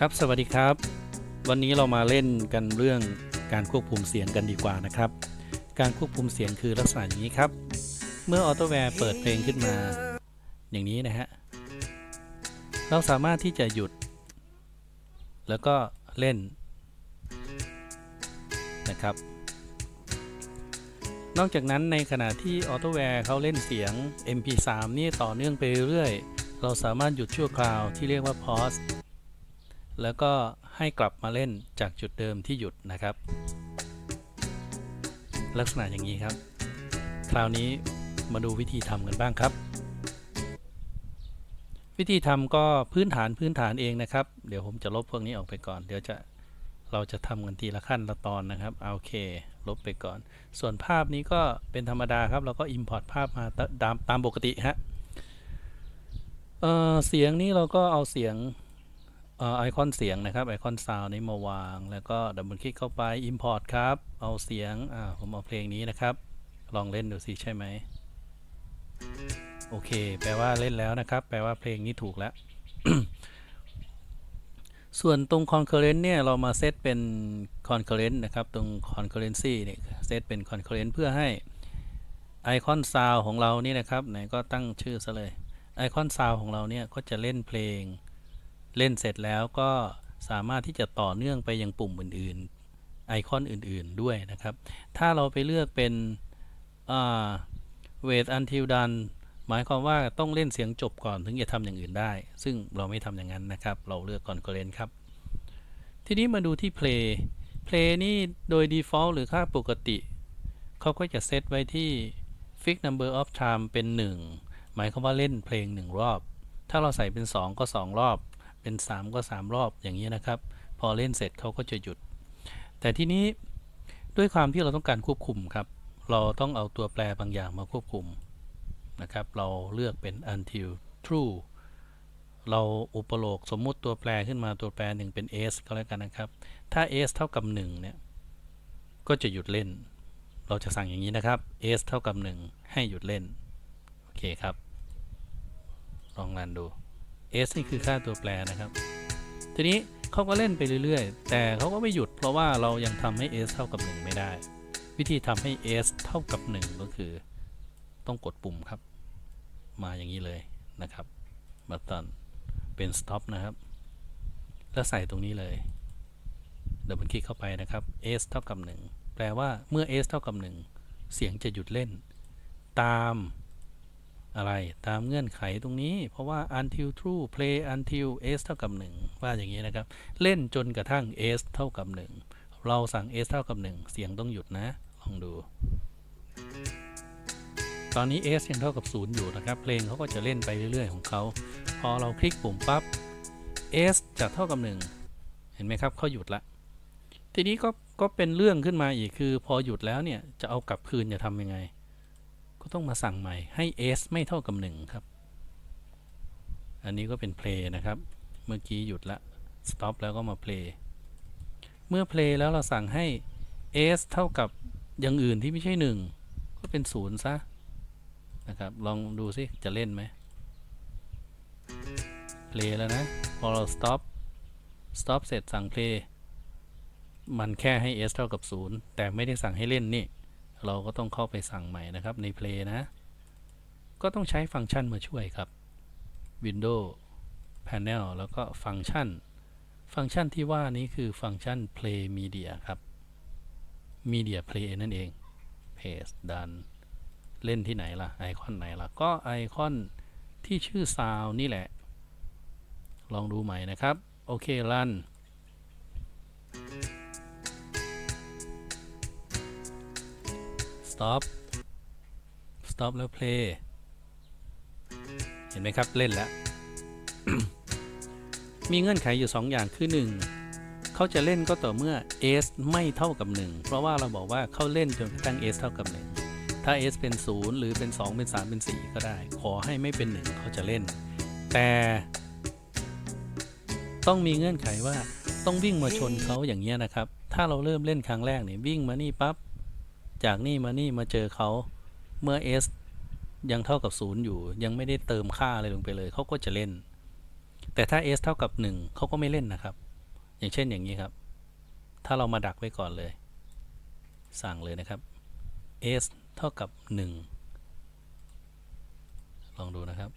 ครับสวัสดีครับ วันนี้เรามาเล่นกันเรื่องการควบคุมเสียงกันดีกว่านะครับ การควบคุมเสียงคือลักษณะอย่างนี้ครับ เมื่อออโตแวร์เปิดเพลงขึ้นมา อย่างนี้นะฮะเราสามารถที่จะหยุด แล้วก็เล่นนะครับ นอกจากนั้นในขณะที่ออโตแวร์เขาเล่นเสียง MP3 นี่ต่อเนื่องไปเรื่อยเราสามารถหยุดชั่วคราวที่เรียกว่า pause แล้วก็ให้กลับมาเล่นจากจุดเดิมที่หยุดนะครับ ลักษณะอย่างนี้ครับ คราวนี้มาดูวิธีทำกันบ้างครับ วิธีทำก็พื้นฐานพื้นฐานเองนะครับ เดี๋ยวผมจะลบพวกนี้ออกไปก่อน เดี๋ยวจะเราจะทำกันทีละขั้นละตอนนะครับโอเค ลบไปก่อน ส่วนภาพนี้ก็เป็นธรรมดาครับ เราก็ Import ภาพมาตามตามปกติฮะเเสียงนี้เราก็เอาเสียง ไอคอนเสียงนะครับไอคอนซาวนี้มาวาง แล้วก็ดับเบิลคลิกเข้าไป Import ครับ เอาเสียงผมเอาเพลงนี้นะครับ ลองเล่นดูสิใช่ไหมโอเค แปลว่าเล่นแล้วนะครับ แปลว่าเพลงนี้ถูกแล้ว ส่วนตรง concurrent เนี่ย เรามาเซตเป็น concurrent นะครับ ตรง concurrency เนี่ยเซตเป็น concurrent เพื่อให้ไอคอนซาวของเรานี่นะครับ ไหนก็ตั้งชื่อซะเลยไอคอนซาวของเราเนี่ย ก็จะเล่นเพลง เล่นเสร็จแล้วก็สามารถที่จะต่อเนื่องไปยังปุ่มอื่น ๆ ไอคอนอื่นๆด้วยนะครับ ถ้าเราไปเลือกเป็น wait until done หมายความว่าต้องเล่นเสียงจบก่อนถึงจะทำอย่างอื่นได้ ซึ่งเราไม่ทำอย่างนั้นนะครับ เราเลือกก่อนก็เล่นครับ ทีนี้มาดูที่ play play นี่โดย default หรือค่าปกติ เขาก็จะเซตไว้ที่ fix number of time เป็น 1 หมายความว่าเล่นเพลง 1 รอบ ถ้าเราใส่เป็น 2 ก็ 2 รอบ เป็น 3 ก็ 3 รอบอย่างนี้นะครับ พอเล่นเสร็จเขาก็จะหยุด แต่ทีนี้ด้วยความที่เราต้องการควบคุมครับ เราต้องเอาตัวแปรบางอย่างมาควบคุมนะครับ เราเลือกเป็น until true เราอุปโลกสมมุติตัวแปรขึ้นมาตัวแปรหนึ่งเป็น s ก็แล้วกันนะครับ ถ้า s เท่ากับ1เนี่ย ก็จะหยุดเล่น เราจะสั่งอย่างนี้นะครับ s เท่ากับ 1 ให้หยุดเล่น โอเคครับ ลองรันดู s นี่คือค่าตัวแปรนะครับ ทีนี้เขาก็เล่นไปเรื่อยๆ แต่เขาก็ไม่หยุดเพราะว่าเรายังทำให้ s เท่ากับ 1 ไม่ได้ วิธีทำให้ s เท่ากับ 1 ก็คือ ต้องกดปุ่มครับ มาอย่างนี้เลยนะครับบัตตอนเป็น stop นะครับ แล้วใส่ตรงนี้เลยเดับเบิลคลิกเข้าไปนะครับ s เท่ากับ 1 แปลว่าเมื่อ s เท่ากับ 1 เสียงจะหยุดเล่น ตาม อะไรตามเงื่อนไขตรงนี้ เพราะว่า until true play until s เท่ากับ 1 ว่าอย่างนี้นะครับ เล่นจนกระทั่ง s เท่ากับ 1 เราสั่ง s เท่ากับ 1 เสียงต้องหยุดนะ ลองดู ตอนนี้ s ยังเท่ากับ 0 อยู่นะครับ เพลงเขาก็จะเล่นไปเรื่อย ๆ ของเขา พอเราคลิกปุ่มปั๊บ s จะเท่ากับ 1 เห็นไหมครับเขาหยุดละ ทีนี้ก็ก็เป็นเรื่องขึ้นมาอีกคือ พอหยุดแล้วเนี่ยจะเอากลับคืนจะทำยังไง ก็ต้องมาสั่งใหม่ให้ s ไม่เท่ากับ 1 ครับ อันนี้ก็เป็น play นะครับ เมื่อกี้หยุดละ stop แล้วก็มา play เมื่อ play แล้วเราสั่งให้ s เท่ากับอย่างอื่นที่ไม่ใช่ 1 ก็เป็น 0 ซะ นะครับ ลองดูซิจะเล่นไหม play แล้วนะ พอเรา stop stop เสร็จสั่ง play มันแค่ให้ s เท่ากับ 0 แต่ไม่ได้สั่งให้เล่นนี่ เราก็ต้องเข้าไปสั่งใหม่นะครับใน Play นะ ก็ต้องใช้ฟังก์ชันมาช่วยครับ Windows Panel แล้วก็ฟังก์ชัน ฟังก์ชันที่ว่านี้คือฟังก์ชัน Play Media ครับ Media Play นั่นเอง Page Done เล่นที่ไหนล่ะ ไอคอนไหนล่ะ ก็ไอคอนที่ชื่อ Sound นี่แหละ ลองดูใหม่นะครับ โอเครัน stop stop แล้ว play เห็นไหมครับเล่นแล้ว มีเงื่อนไขอยู่ 2 อย่างคือ 1 เขาจะเล่นก็ต่อเมื่อ s ไม่เท่ากับ 1 เพราะว่าเราบอกว่าเขาเล่นจนกระทั่ง s เท่ากับ 1 ถ้า s เป็น 0 หรือเป็น 2 เป็น 3 เป็น 4 ก็ได้ ขอให้ไม่เป็น 1 เขาจะเล่น แต่ต้องมีเงื่อนไขว่าต้องวิ่งมาชนเขาอย่างเงี้ยนะครับ ถ้าเราเริ่มเล่นครั้งแรกเนี่ยวิ่งมานี่ปับ๊บ จากนี่มานี่มาเจอเขาเมื่อ s ยังเท่ากับ 0 อยู่ ยังไม่ได้เติมค่าอะไรลงไปเลย เขาก็จะเล่น แต่ถ้า s เท่ากับ 1 เขาก็ไม่เล่นนะครับ อย่างเช่นอย่างนี้ครับ ถ้าเรามาดักไว้ก่อนเลย สั่งเลยนะครับ s เท่ากับ 1 ลองดูนะครับ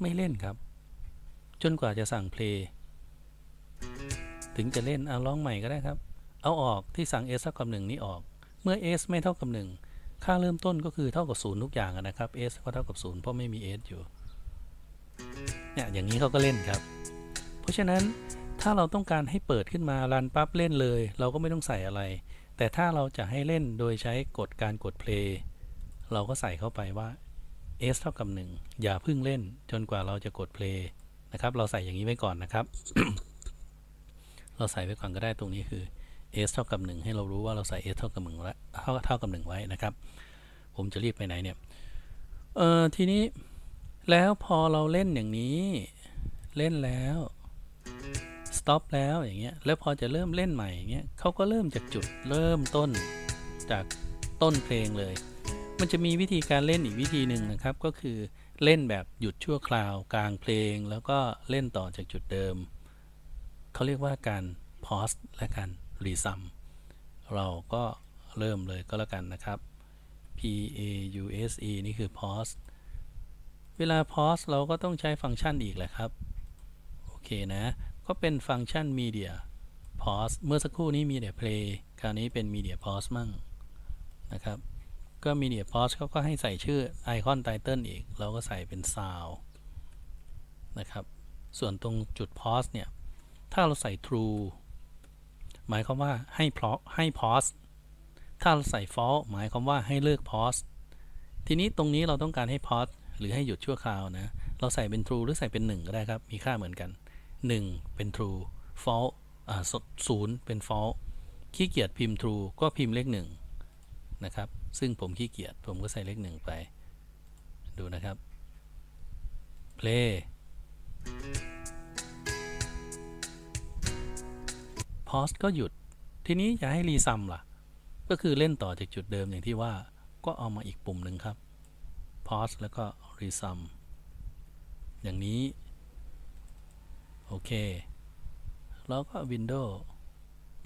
ไม่เล่นครับ จนกว่าจะสั่ง play ถึงจะเล่นเอาลองใหม่ก็ได้ครับ เอาออกที่สั่ง s เท่ากับ 1 นี้ออก เมื่อ s ไม่เท่ากับ 1 ค่าเริ่มต้นก็คือเท่ากับ 0 ทุกอย่างนะครับ s ก็เท่ากับ 0 เพราะไม่มี s อยู่เนี่ยอย่างนี้เขาก็เล่นครับ เพราะฉะนั้นถ้าเราต้องการให้เปิดขึ้นมารันปั๊บเล่นเลย เราก็ไม่ต้องใส่อะไร แต่ถ้าเราจะให้เล่นโดยใช้กฎการกด play เราก็ใส่เข้าไปว่า s เท่ากับ 1 อย่าพิ่งเล่นจนกว่าเราจะกด play นะครับ เราใส่อย่างนี้ไว้ก่อนนะครับ เราใส่ไว้ก่อนก็ได้ตรงนี้คือ s เท่ากับ 1 ให้เรารู้ว่าเราใส่ s เท่ากับ1แล้วเท่าเท่ากับ 1 ไว้นะครับ ผมจะรีบไปไหนเนี่ย เอ่อ ทีนี้แล้วพอเราเล่นอย่างนี้เล่นแล้ว stop แล้วอย่างเงี้ย แล้วพอจะเริ่มเล่นใหม่อย่างเงี้ยเขาก็เริ่มจากจุดเริ่มต้นจากต้นเพลงเลย มันจะมีวิธีการเล่นอีกวิธีหนึ่งนะครับ ก็คือเล่นแบบหยุดชั่วคราวกลางเพลง แล้วก็เล่นต่อจากจุดเดิม เขาเรียกว่าการ pause และกา ร resum เราก็เริ่มเลยก็แล้วกันนะครับ p a u s e นี่คือ pause เวลา pause เราก็ต้องใช้ฟังก์ชันอีกแหละครับ โอเคนะ ก็เป็นฟังก์ชัน media pause เมื่อสักครู่นี้ media play คราวนี้เป็น media pause มั่งนะครับ ก็ media pause เขาก็ให้ใส่ชื่อ icon title อีก เราก็ใส่เป็น sound นะครับ ส่วนตรงจุด pause เนี่ย ถ้าเราใส่ true หมายความว่าให้พอให้ pause ถ้าเราใส่ false หมายความว่าให้เลิก pause ทีนี้ตรงนี้เราต้องการให้ pause หรือให้หยุดชั่วคราวนะ เราใส่เป็น true หรือใส่เป็น 1 ก็ได้ครับ มีค่าเหมือนกัน 1 เป็น true false อ่าศูนย์เป็น false ขี้เกียจพิมพ์ true ก็พิมพ์เลข1นะครับ ซึ่งผมขี้เกียจ ผมก็ใส่เลข 1 ไป ดูนะครับ play pause ก็หยุด ทีนี้จะให้รีซัมล่ะ ก็คือเล่นต่อจากจุดเดิมอย่างที่ว่า ก็เอามาอีกปุ่มหนึ่งครับ pause แล้วก็ resum อย่างนี้ โอเค แล้วก็ window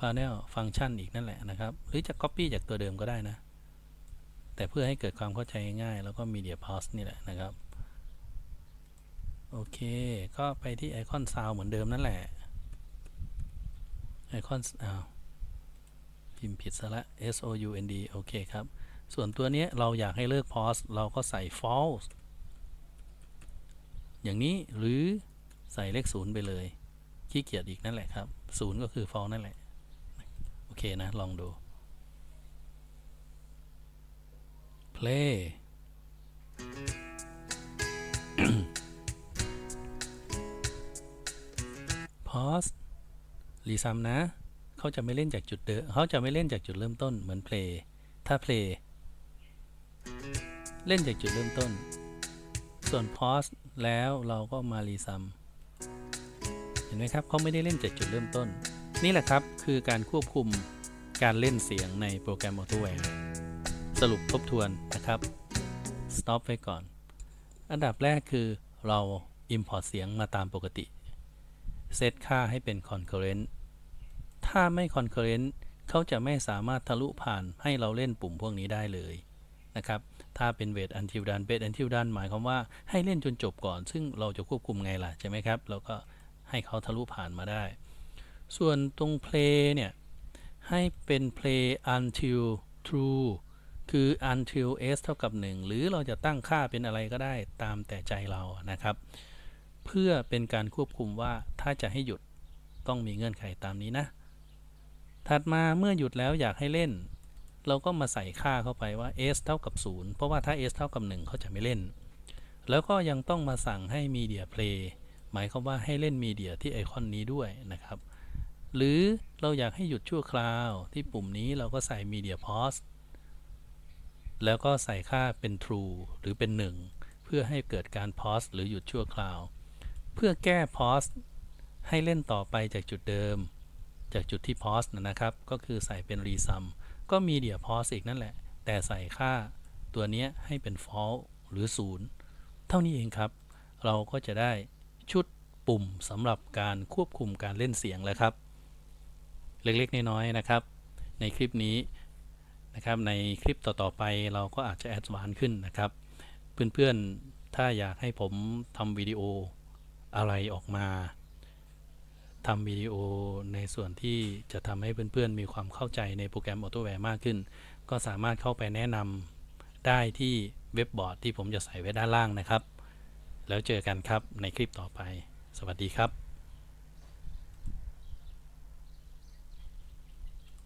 panel function อีกนั่นแหละนะครับ หรือจะ copy จากตัวเดิมก็ได้นะ แต่เพื่อให้เกิดความเข้าใจง่ายแล้วก็ media pause นี่แหละนะครับ โอเค ก็ไปที่ไอคอน sound เหมือนเดิมนั่นแหละ ไอคอนอ้าวพิมพ์ผิดซะละ S O U N D โอเคครับ ส่วนตัวนี้เราอยากให้เลิก pause เราก็ใส่ false อย่างนี้หรือใส่เลขศูนย์ไปเลย ขี้เกียจอีกนั่นแหละครับศูนย์ก็คือ false นั่นแหละ โอเคนะ ลองดู play pause รีซัมนะ เขาจะไม่เล่นจากจุดเดิมเขาจะไม่เล่นจากจุดเริ่มต้นเหมือน play ถ้า play เล่นจากจุดเริ่มต้น ส่วน pause แล้วเราก็มารีซัมเห็นไหมครับเขาไม่ได้เล่นจากจุดเริ่มต้น นี่แหละครับคือการควบคุมการเล่นเสียงในโปรแกรม AutoWare สรุปทบทวนนะครับ stop ไว้ก่อน อันดับแรกคือเรา import เสียงมาตามปกติ เซตค่าให้เป็น concurrent ถ้าไม่ concurrent เขาจะไม่สามารถทะลุผ่านให้เราเล่นปุ่มพวกนี้ได้เลยนะครับ ถ้าเป็น wait until done wait until done หมายความว่าให้เล่นจนจบก่อน ซึ่งเราจะควบคุมไงล่ะใช่ไหมครับ เราก็ให้เขาทะลุผ่านมาได้ ส่วนตรง play เนี่ย ให้เป็น play until true คือ until s เท่ากับ 1 หรือเราจะตั้งค่าเป็นอะไรก็ได้ตามแต่ใจเรานะครับ เพื่อเป็นการควบคุมว่าถ้าจะให้หยุดต้องมีเงื่อนไขตามนี้นะ ถัดมาเมื่อหยุดแล้วอยากให้เล่น เราก็มาใส่ค่าเข้าไปว่า s เท่ากับ 0 เพราะว่าถ้า s เท่ากับ 1 เขาจะไม่เล่น แล้วก็ยังต้องมาสั่งให้ media play หมายความว่าให้เล่นมีเดียที่ไอคอนนี้ด้วยนะครับ หรือเราอยากให้หยุดชั่วคราวที่ปุ่มนี้เราก็ใส่ media pause แล้วก็ใส่ค่าเป็น true หรือเป็น 1 เพื่อให้เกิดการ pause หรือหยุดชั่วคราว เพื่อแก้ pause ให้เล่นต่อไปจากจุดเดิม จากจุดที่ pause นะครับ ก็คือใส่เป็น resum ก็ media pause อีกนั่นแหละ แต่ใส่ค่าตัวนี้ให้เป็น false หรือ 0 เท่านี้เองครับ เราก็จะได้ชุดปุ่มสำหรับการควบคุมการเล่นเสียงแล้วครับ เล็กๆ น้อยๆนะครับ ในคลิปนี้นะครับ ในคลิปต่อๆไปเราก็อาจจะแอดวานขึ้นนะครับ เพื่อนๆ ถ้าอยากให้ผมทำวิดีโออะไรออกมา ทำวิดีโอในส่วนที่จะทำให้เพื่อนๆ มีความเข้าใจในโปรแกรม AutoWare มากขึ้น ก็สามารถเข้าไปแนะนำได้ที่เว็บบอร์ดที่ผมจะใส่ไว้ด้านล่างนะครับ แล้วเจอกันครับในคลิปต่อไป สวัสดีครับ